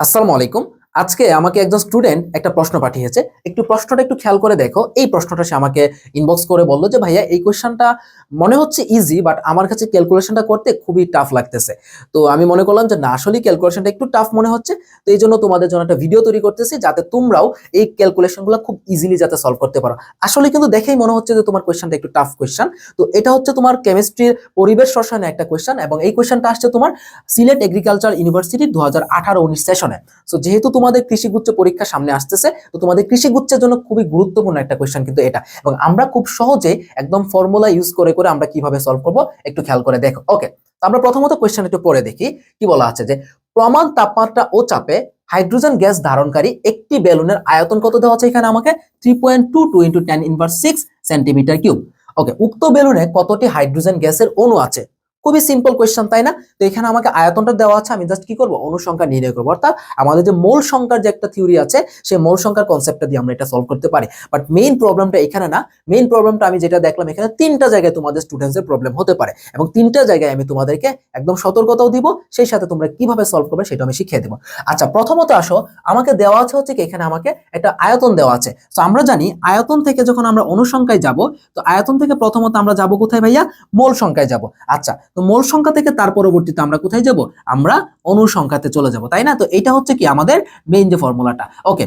আসসালামু আলাইকুম। আজকে আমাকে একজন স্টুডেন্ট একটা প্রশ্ন পাঠিয়েছে। একটু প্রশ্নটা একটু খেয়াল করে দেখো। এই প্রশ্নটা সে আমাকে ইনবক্স করে বলল যে, ভাইয়া, এই কোয়েশ্চনটা মনে হচ্ছে ইজি বাট আমার কাছে ক্যালকুলেশনটা করতে খুবই টাফ লাগতেছে। তো আমি মনে করলাম যে, না, আসলেই ক্যালকুলেশনটা একটু টাফ মনে হচ্ছে। তো এই জন্য তোমাদের জন্য একটা ভিডিও তৈরি করতেছি, যাতে তোমরাও এই ক্যালকুলেশনগুলো খুব ইজিলি যাতে সলভ করতে পারো। আসলে কিন্তু দেখেই মনে হচ্ছে যে, তোমার কোয়েশ্চনটা একটু টাফ কোয়েশ্চন তো এটা হচ্ছে তোমার কেমিস্ট্রির পরিবেশ রসায়নে একটা কোয়েশ্চন এবং এই কোয়েশ্চনটা আসছে তোমার সিলেট এগ্রিকালচার ইউনিভার্সিটি দু হাজার আঠারো উনিশ সেশনে সো যেহেতু তোমাদের কৃষিগুচ্ছ পরীক্ষা সামনে আসতেছে, তো তোমাদের কৃষিগুচ্ছের জন্য খুবই গুরুত্বপূর্ণ একটা কোয়েশ্চেন কিন্তু এটা। এবং আমরা খুব সহজে একদম ফর্মুলা ইউজ করে করে আমরা কীভাবে সলভ করব একটু খেয়াল করে দেখো। ওকে তো আমরা প্রথমত কোয়েশ্চেন একটু পরে দেখি, কি বলা আছে যে, প্রমাণ তাপমাত্রা ও চাপে হাইড্রোজেন গ্যাস ধারণকারী একটি বেলুনের আয়তন কত দেওয়া আছে এখানে আমাকে? Three point two two into ten inverse six centimetre cube okay উক্ত বেলুনে কতটি হাইড্রোজেন গ্যাসের অণু আছে? খুবই সিম্পল কোয়েশ্চেন তাই না? তো এখানে আমাকে আয়তনটা দেওয়া আছে, আমি জাস্ট কি করব? অনুসংখ্যা নির্ণয় করব। অর্থাৎ আমাদের যে মোল সংখ্যার যে একটা থিওরি আছে, সেই মোল সংখ্যার কনসেপ্টটা দিয়ে আমরা এটা সলভ করতে পারি। বাট মেইন প্রবলেমটা এখানে না মেইন প্রবলেমটা আমি যেটা দেখলাম, এখানে তিনটা জায়গায় তোমাদের স্টুডেন্টসের প্রবলেম হতে পারে। এবং তিনটা জায়গায় আমি তোমাদেরকে একদম সতর্কতাও দিব, সেই সাথে তোমরা কীভাবে সলভ করবে সেটা আমি শিখিয়ে দেবো। আচ্ছা প্রথমত আসো, আমাকে দেওয়া আছে হচ্ছে কি, এখানে আমাকে একটা আয়তন দেওয়া আছে। তো আমরা জানি, আয়তন থেকে যখন আমরা অনুসংখ্যায় যাব, তো আয়তন থেকে প্রথমত আমরা যাব কোথায় ভাইয়া? মোল সংখ্যায় যাব। আচ্ছা তো মোল সংখ্যা থেকে তার পরবর্তীতে আমরা কোথায় যাব? আমরা অনুসংখ্যাতে চলে যাব, তাই না? তো এটা হচ্ছে কি আমাদের মেইন যে ফর্মুলাটা ওকে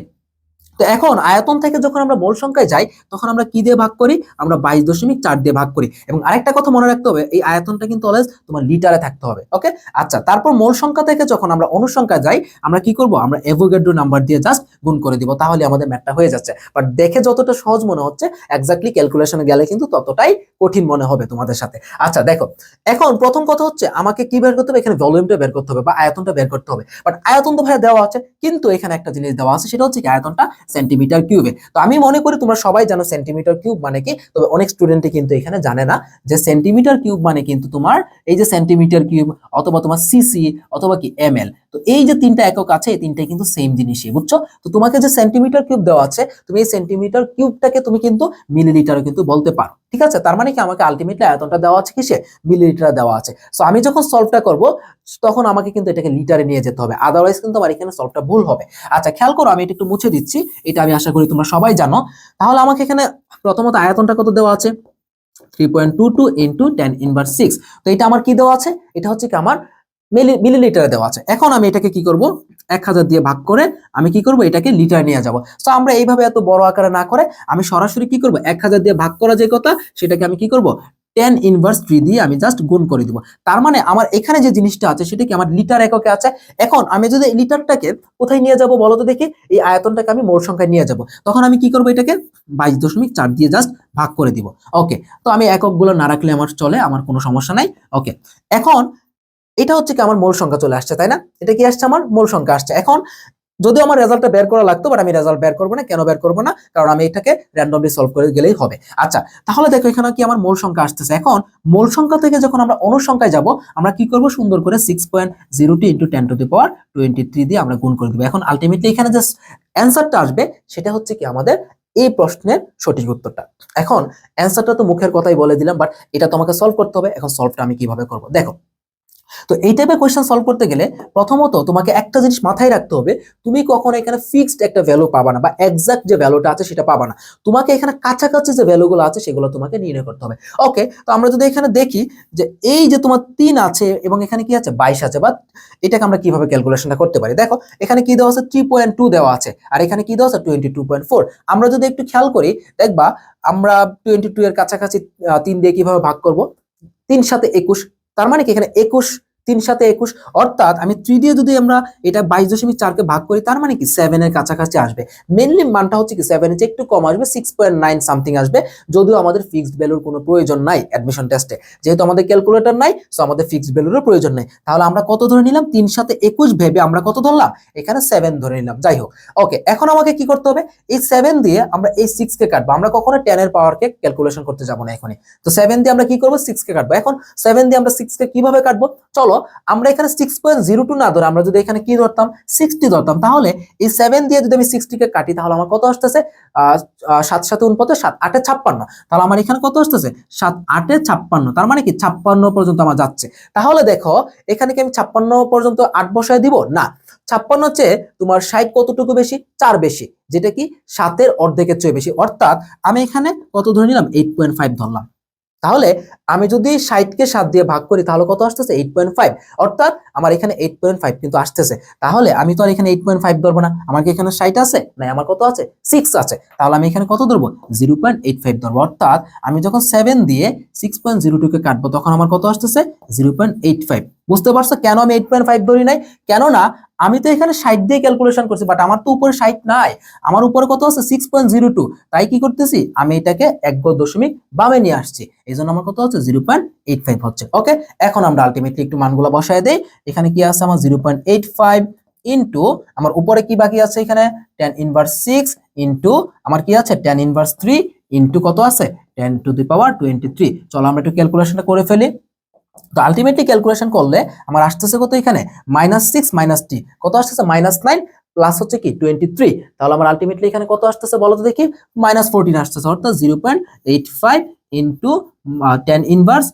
তো এখন আয়তন থেকে যখন আমরা মোল সংখ্যায় যাই, তখন আমরা কি দিয়ে ভাগ করি? আমরা বাইশ দশমিক চার দিয়ে ভাগ করি। এবং আরেকটা কথা মনে রাখতে হবে, এই আয়তনটা কিন্তু অলওয়েজ তোমার লিটারে থাকতে হবে ওকে আচ্ছা তারপর মোল সংখ্যা থেকে যখন আমরা অনুসংখ্যা যাই, আমরা কি করব? আমরা এভোগেড্রো নাম্বার দিয়ে জাস্ট গুণ করে দিব, তাহলে আমাদের ম্যাথটা হয়ে যাচ্ছে। বাট দেখে যতটা সহজ মনে হচ্ছে এক্স্যাক্টলি ক্যালকুলেশনে গেলে কিন্তু ততটাই কঠিন মনে হবে তোমাদের সাথে। আচ্ছা দেখো, এখন প্রথম কথা হচ্ছে, আমাকে কি বের করতে হবে? এখানে ভলিউমটা বের করতে হবে বা আয়তনটা বের করতে হবে। বাট আয়তন তো ভাইয়া দেওয়া আছে, কিন্তু এখানে একটা জিনিস দেওয়া আছে, সেটা হচ্ছে কি, আয়তনটা সেন্টিমিটার কিউবে তো আমি মনে করি তোমরা সবাই জানো সেন্টিমিটার কিউব মানে কি? তবে অনেক স্টুডেন্টই কিন্তু এখানে জানে না যে সেন্টিমিটার কিউব মানে কিন্তু তোমার এই যে সেন্টিমিটার কিউব অথবা তোমার সিসি অথবা কি এম তো এই যে তিনটা একক আছে, এই তিনটাই কিন্তু সেম জিনিসই, বুঝছ? তো তোমাকে যে সেন্টিমিটার কিউব দেওয়া আছে, তুমি এই সেন্টিমিটার কিউবটাকে তুমি কিন্তু মিলিলিটারও কিন্তু বলতে পারো, ঠিক আছে? তার মানে কি আমাকে আলটিমেটলি আয়তনটা দেওয়া আছে কিসে? মিলিলিটার দেওয়া আছে। সো আমি যখন সলভটা করব, তখন আমাকে কিন্তু এটাকে লিটারে নিয়ে যেতে হবে আদারওয়াইজ কিন্তু আমার এখানে সলভটা ভুল হবে। আচ্ছা খেয়াল করো, আমি এটা একটু মুছে দিচ্ছি। এটা আমি আশা করি তোমরা সবাই জানো। তাহলে আমাকে এখানে প্রথমত আয়তনটা কত দেওয়া আছে? Three point two two into ten inverse six তো এটা আমার কি দেওয়া আছে? এটা হচ্ছে কি আমার মিলি মিলিলিটারে দেওয়া আছে। এখন আমি এটাকে কি করব? এক হাজার দিয়ে ভাগ করে আমি কি করব? এটাকে লিটার নিয়ে যাব। তো আমরা এইভাবে এত বড় আকারে না করে আমি সরাসরি কি করব? এক হাজার দিয়ে ভাগ করা যে কথা, সেটাকে আমি কি করব? টেন ইনভার্স থ্রি দিয়ে আমি জাস্ট গুণ করে দিব। তার মানে আমার এখানে যে জিনিসটা আছে, সেটা কি আমার লিটার এককে আছে? এখন আমি যদি লিটারটাকে কোথায় নিয়ে যাব বলো তো দেখি? এই আয়তনটাকে আমি মোট সংখ্যায় নিয়ে যাব। তখন আমি কি করব এটাকে? বাইশ দশমিক চার দিয়ে জাস্ট ভাগ করে দিব। ওকে তো আমি এককগুলো না রাখলে আমার চলে, আমার কোনো সমস্যা নাই। ওকে এখন এটা হচ্ছে কি আমার মূল সংখ্যা চলে আসছে, তাই না? এটা কি আসছে? আমার মূল সংখ্যা আসছে। এখন যদিও আমার রেজাল্টটা বের করা লাগতো বাট আমি রেজাল্ট বের করব না। কেন বের করব না? কারণ আমি এটাকে র্যান্ডমলি সলভ করে গেলেই হবে। আচ্ছা তাহলে দেখো এখানে কি আমার মূল সংখ্যা আসতেছে। এখন মূল সংখ্যা থেকে যখন আমরা অনুসংখ্যায় যাব, আমরা কি করব? সুন্দর করে six point zero two into ten to the power twenty three দিয়ে আমরা গুণ করে দেবো। এখন আলটিমেটলি এখানে যে অ্যান্সারটা আসবে, সেটা হচ্ছে কি আমাদের এই প্রশ্নের সঠিক উত্তরটা। এখন অ্যান্সারটা তো মুখের কথাই বলে দিলাম বাট এটা তোমাকে সলভ করতে হবে। এখন সলভটা আমি কীভাবে করব? দেখো তো এই টাইপের কোয়েশ্চেন সলভ করতে গেলে প্রথমত তোমাকে একটা জিনিস মাথায় রাখতে হবে, তুমি কখনো এখানে ফিক্সড একটা ভ্যালু পাবা না বা এক্সাক্ট যে ভ্যালুটা আছে সেটা পাবা না। তোমাকে এখানে কাছাকাছি যে ভ্যালুগুলো আছে সেগুলো তোমাকে নির্ণয় করতে হবে। ওকে তো আমরা যদি এখানে দেখি যে এই যে তোমার তিন আছে এবং এখানে কি আছে? বাইশ আছে। বা এটাকে আমরা কীভাবে ক্যালকুলেশনটা করতে পারি? দেখো, এখানে কি দেওয়া আছে? থ্রি পয়েন্ট টু দেওয়া আছে। আর এখানে কি দেওয়া আছে? টোয়েন্টি টু পয়েন্ট ফোর আমরা যদি একটু খেয়াল করি, দেখবা আমরা টোয়েন্টি টু এর কাছাকাছি তিন দিয়ে কীভাবে ভাগ করব? তিন সাথে একুশ। তার মানে কি? এখানে একুশ তিন সাথে একুশ, অর্থাৎ আমি থ্রি দিয়ে যদি আমরা এটা বাইশ দশমিক চারকে ভাগ করি, তার মানে কি? সেভেনের কাছাকাছি আসবে। মেনলি মানটা হচ্ছে কি? সেভেনের চেয়ে একটু কম আসবে সিক্স পয়েন্ট নাইন সামথিং আসবে। যদিও আমাদের ফিক্সড ভ্যালুর কোনো প্রয়োজন নাই অ্যাডমিশন টেস্টে যেহেতু আমাদের ক্যালকুলেটর নাই সো আমাদের ফিক্সড ভ্যালুরও প্রয়োজন নেই। তাহলে আমরা কত ধরে নিলাম? তিন সাথে একুশ ভেবে আমরা কত ধরলাম? এখানে সেভেন ধরে নিলাম। যাই হোক ওকে এখন আমাকে কি করতে হবে? এই সেভেন দিয়ে আমরা এই সিক্স কে কাটবো। আমরা কখনো টেনের পাওয়ারকে ক্যালকুলেশন করতে যাব না এখনই। তো সেভেন দিয়ে আমরা কি করব? সিক্স কে কাটবো। এখন সেভেন দিয়ে আমরা সিক্স কে কীভাবে কাটবো? চলো আমরা এখানে সিক্স পয়েন্ট জিরো টু না ধরে আমরা যদি এখানে কি ধরতাম? সিক্সটি ধরতাম। তাহলে এই সেভেন দিয়ে যদি আমি সিক্সটিকে কাটি, তাহলে আমার কত আসতেছে? সাত সাথে উনপথে সাত, আটে ছাপ্পান্ন। তাহলে আমার এখানে কত আসতেছে? সাত, আটে ছাপ্পান্ন। তার মানে কি? ছাপ্পান্ন পর্যন্ত আমার যাচ্ছে। তাহলে দেখো, এখানে কি আমি ছাপ্পান্ন পর্যন্ত আট বসায় দিব? না। ছাপ্পান্ন চেয়ে তোমার ষাট কতটুকু বেশি? চার বেশি। যেটা কি? সাতের অর্ধেকের চেয়ে বেশি। অর্থাৎ আমি এখানে কত ধরে নিলাম? এইট পয়েন্ট ফাইভ ধরলাম। তাহলে আমি যদি ষাটকে সাত দিয়ে ভাগ করি, তাহলে কত আসতেছে? এইট পয়েন্ট ফাইভ অর্থাৎ আমার এখানে এইট পয়েন্ট ফাইভ কিন্তু আসতেছে। তাহলে আমি তো আর এখানে এইট পয়েন্ট ফাইভ ধরবো না। আমার কি এখানে ষাট আছে? না, আমার কত আছে? সিক্স আছে। তাহলে আমি এখানে কত ধরবো? জিরো পয়েন্ট এইট ফাইভ ধরবো। অর্থাৎ আমি যখন সেভেন দিয়ে সিক্স পয়েন্ট জিরো টুকে কাটবো, তখন আমার কত আসতেছে? জিরো পয়েন্ট এইট ফাইভ বুঝতে পারছ কেন আমি এইট পয়েন্ট ফাইভ ধরি নাই? কেননা আমি তো এখানে ষাট দিয়ে ক্যালকুলেশন করছি বাট আমার তো উপরে ষাট নাই। আমার উপরে কত আছে? সিক্স পয়েন্ট জিরো টু তাই কি করতেছি? আমি এটাকে এক দশমিক বামে নিয়ে আসছি। এই জন্য আমার কত হচ্ছে? জিরো পয়েন্ট এইট ফাইভ হচ্ছে। ওকে এখন আমরা আলটিমেটলি একটু মানগুলো বসায় দেই। এখানে কি আছে? আমার zero point eight five into আমার উপরে কি বাকি আছে এখানে? টেন ইনভার্স সিক্স ইন্টু আমার কি আছে? টেন ইনভার্স থ্রি ইন্টু কত আছে? Ten to the power twenty three চলো আমরা একটু ক্যালকুলেশনটা করে ফেলি। তো আলটিমেটলি ক্যালকুলেশন করলে আমার আসতেছে কত এখানে? মাইনাস সিক্স মাইনাস টি কত আসতেছে? মাইনাস নাইন প্লাস হচ্ছে কি? টোয়েন্টি থ্রি তাহলে আমার আলটিমেটলি এখানে কত আসতেছে বলো তো দেখি? মাইনাস ফোরটিন আসতেছে, অর্থাৎ zero point eight five into ten inverse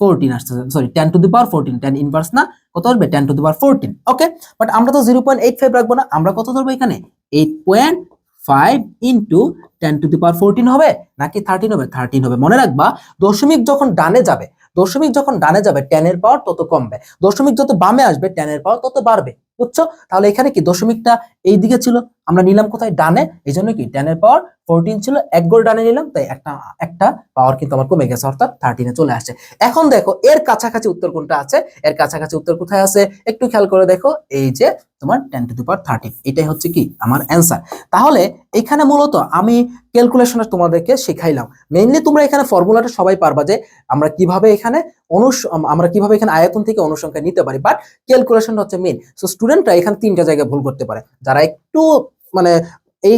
fourteen আসতেছে। Sorry ten to the power fourteen ten inverse না, কত আসবে? Ten to the power fourteen okay but আমরা তো জিরো পয়েন্ট এইট ফাইভ রাখব না। আমরা কত ধরবো এখানে? Eight point five into ten to the power fourteen হবে? নাকি থার্টিন হবে? থার্টিন হবে। মনে রাখবা, দশমিক যখন ডানে যাবে দশমিক যখন ডানে যাবে টেনের পাওয়ার তত কমবে। দশমিক যত বামে আসবে টেনের পাওয়ার তত বাড়বে। বুঝছ? তাহলে এখানে কি দশমিকটা এই দিকে ছিল? আমরা নিলাম কোথায়? ডানে। এই জন্য কি টেনের পাওয়ার ফোরটিন ছিল, এক গোল ডানে নিলাম, তাই একটা একটা পাওয়ার কিন্তু আমার কমে গেছে, অর্থাৎ থার্টিনে চলে আসছে। এখন দেখো, এর কাছাকাছি উত্তর কোনটা আছে? এর কাছাকাছি উত্তর কোথায় আছে? একটু খেয়াল করে দেখো, এই যে তোমার টেন টু পাওয়ার থার্টিন এটাই হচ্ছে কি? আমার অ্যান্সার তাহলে এখানে মূলত আমি ক্যালকুলেশনে তোমাদেরকে শেখাইলাম। মেইনলি তোমরা এখানে ফর্মুলাটা সবাই পারবা যে আমরা কীভাবে এখানে অনুস, আমরা কীভাবে এখানে আয়তন থেকে অনুসংখ্যা নিতে পারি বাট ক্যালকুলেশনটা হচ্ছে মেইন সো স্টুডেন্টরা এখানে তিনটা জায়গায় ভুল করতে পারে। যারা একটু মানে এই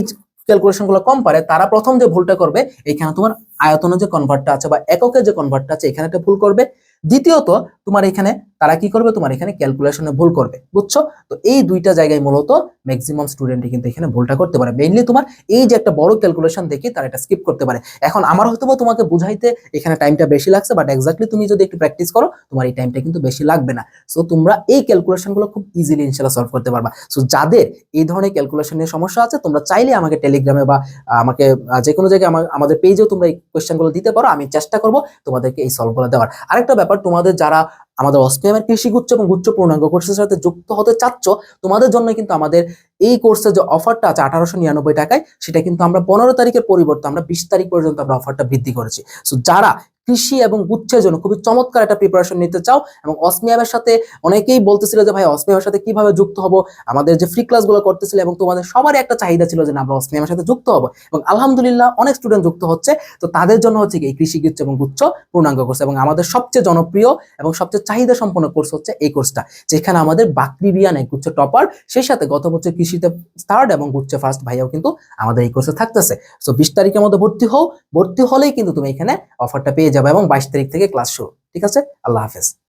ক্যালকুলেশনগুলো কম পারে, তারা প্রথম যে ভুলটা করবে, এখানে তোমার আয়তনের যে কনভার্টটা আছে বা এককের যে কনভার্টটা আছে, এখানে একটা ভুল করবে। দ্বিতীয়ত, তোমার এখানে তারা কি করবে? তোমার এখানে ক্যালকুলেশনে ভুল করবে, বুঝছ? তো এই দুইটা জায়গায় মূলত ম্যাক্সিমাম স্টুডেন্টই কিন্তু এখানে ভুলটা করতে পারে। মেইনলি তোমার এই যে একটা বড় ক্যালকুলেশন দেখে তারা এটা স্কিপ করতে পারে। এখন আমার হয়তো তোমাকে বুঝাইতে এখানে টাইমটা বেশি লাগছে বাট এক্স্যাক্টলি তুমি যদি একটু প্র্যাকটিস করো, তোমার এই টাইমটা কিন্তু বেশি লাগবে না। সো তোমরা এই ক্যালকুলেশনগুলো খুব ইজিলি ইনশাল্লাহ সলভ করতে পারবা। সো যাদের এই ধরনের ক্যালকুলেশন নিয়ে সমস্যা আছে, তোমরা চাইলে আমাকে টেলিগ্রামে বা আমাকে যে কোনো জায়গায় আমাদের পেজেও তোমরা এই কোয়েশ্চেনগুলো দিতে পারো। আমি চেষ্টা করব তোমাদেরকে এই সলভগুলো দেওয়ার। আরেকটা ব্যাপার, তোমাদের যারা আমাদের অস্পিয়ামের কৃষি গুচ্ছ এবং গুচ্ছ পূর্ণাঙ্গ কোর্সের সাথে যুক্ত হতে চাচ্ছ, তোমাদের জন্য কিন্তু আমাদের এই কোর্সের যে অফারটা আছে আঠারোশো নিরানব্বই টাকায়, সেটা কিন্তু আমরা পনেরো তারিখের পরিবর্তে আমরা বিশ তারিখ পর্যন্ত আমরা অফারটা বৃদ্ধি করেছি। সো যারা কৃষি এবং গুচ্ছের জন্য খুবই চমৎকার একটা প্রিপারেশন নিতে চাও, এবং অসমিয়ামের সাথে অনেকেই বলতেছিল যে, ভাই অসমিয়ামের সাথে কীভাবে যুক্ত হব? আমাদের যে ফ্রি ক্লাসগুলো করতেছিল, এবং তোমাদের সবারই একটা চাহিদা ছিল যে, না, আমরা অসমিয়ামের সাথে যুক্ত হব। এবং আলহামদুলিল্লাহ অনেক স্টুডেন্ট যুক্ত হচ্ছে। তো তাদের জন্য হচ্ছে কি, এই কৃষি, গুচ্ছ এবং গুচ্ছ পূর্ণাঙ্গ কোর্স এবং আমাদের সবচেয়ে জনপ্রিয় এবং সবচেয়ে চাহিদা সম্পন্ন কোর্স হচ্ছে এই কোর্সটা যেখানে আমাদের বাকরি বিয়ান এক গুচ্ছ টপার সেই সাথে গত বছর কৃষিতে থার্ড এবং ঘুরছে ফার্স্ট ভাইয়াও কিন্তু আমাদের এই কোর্সে থাকতেছে। সো বিশ তারিখের মধ্যে ভর্তি হও, ভর্তি হলেই কিন্তু তুমি এখানে অফারটা পেয়ে যাবে এবং বাইশ তারিখ থেকে ক্লাস শুরু। ঠিক আছে? আল্লাহ হাফেজ।